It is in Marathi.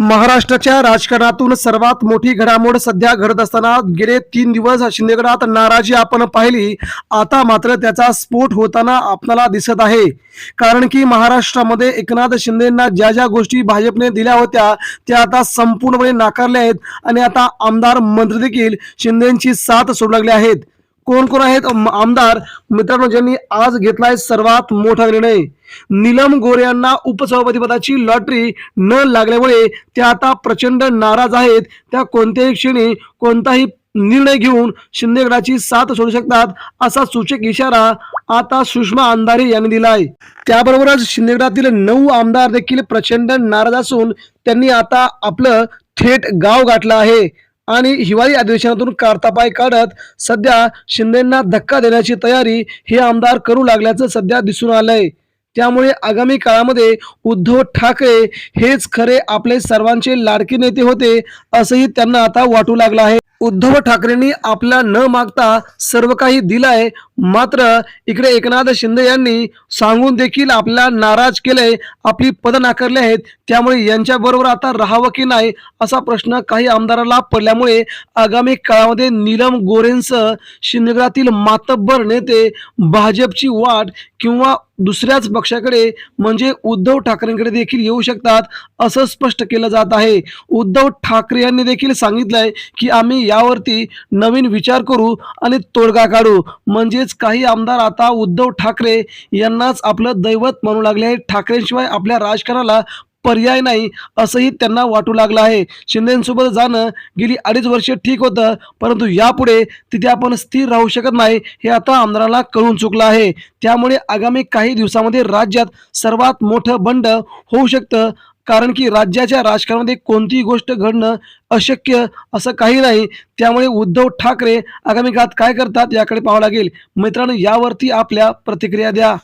महाराष्ट्राच्या राजकारणातून सर्वात मोठी घडामोड सध्या घडत असताना गेले तीन दिवस शिंदेगडात नाराजी आपण पाहिली. आता मात्र त्याचा स्फोट होताना आपल्याला दिसत आहे. कारण की महाराष्ट्रामध्ये एकनाथ शिंदेना ज्या ज्या गोष्टी भाजपने दिल्या होत्या त्या आता संपूर्णपणे नाकारल्या आहेत. आणि आता आमदार मंत्री देखील शिंदेची साथ सोडू लागले आहेत. कोण कोण आहेत? आमदार. मित्रांनो ज्यांनी आज घेतलाय सर्वात मोठा निर्णय नीलम गोरे यांना उपसभापती पदाची लॉटरी न लागल्यामुळे त्या आता प्रचंड नाराज आहेत. त्या कोणत्याही क्षणी कोणताही निर्णय घेऊन शिंदेगडाची साथ सोडू शकतात असा सूचक इशारा आता सुषमा अंधारे यांनी दिलाय. त्याबरोबरच शिंदेगडातील नऊ आमदार देखील प्रचंड नाराज असून त्यांनी आता आपलं थेट गाव गाठलं आहे. आणि हिवाळी अधिवेशनातून कारतापाय काढत सध्या शिंदेंना धक्का देण्याची तयारी हे आमदार करू लागल्याचं सध्या दिसून आलंय. त्यामुळे आगामी काळामध्ये उद्धव ठाकरे हेच खरे आपले सर्वांचे लाडके नेते होते असंही त्यांना आता वाटू लागलं आहे. उद्धव ठाकरेंनी आपल्या न मागता सर्व काही दिलाय. मात्र इकडे एकनाथ शिंदे यांनी सांगून देखील आपल्या नाराज केलंय आपली पद नाकारली आहेत. त्यामुळे यांच्या बरोबर आता राहावं की नाही असा प्रश्न काही आमदाराला पडल्यामुळे आगामी काळामध्ये नीलम गोरेंसह शिंदेगडातील मातब्बर नेते भाजपची वाट किंवा दुसऱ्याच पक्षाकडे म्हणजे उद्धव ठाकरेंकडे देखील येऊ शकतात असं स्पष्ट केलं जात आहे. उद्धव ठाकरे यांनी देखील सांगितलंय की आम्ही यावरती नवीन विचार करू आणि तोडगा काढू. म्हणजेच काही आमदार आता उद्धव ठाकरे यांनाच आपलं दैवत मानू लागले आहे ठाकरेंशिवाय आपल्या राजकारणाला पर्याय नाही असंही त्यांना वाटू लागलं आहे. शिंदेसोबत जाणं गेली अडीच वर्षे ठीक होतं परंतु यापुढे तिथे आपण स्थिर राहू शकत नाही हे आता आमदाराला कळून चुकलं आहे. त्यामुळे आगामी काही दिवसामध्ये राज्यात सर्वात मोठं बंड होऊ शकतं कारण की राज्याच्या राजकारणामध्ये कोणतीही गोष्ट घडणं अशक्य असं काही नाही. त्यामुळे उद्धव ठाकरे आगामी काळात काय करतात याकडे पाहावं लागेल. मित्रांनो यावरती आपल्या प्रतिक्रिया द्या.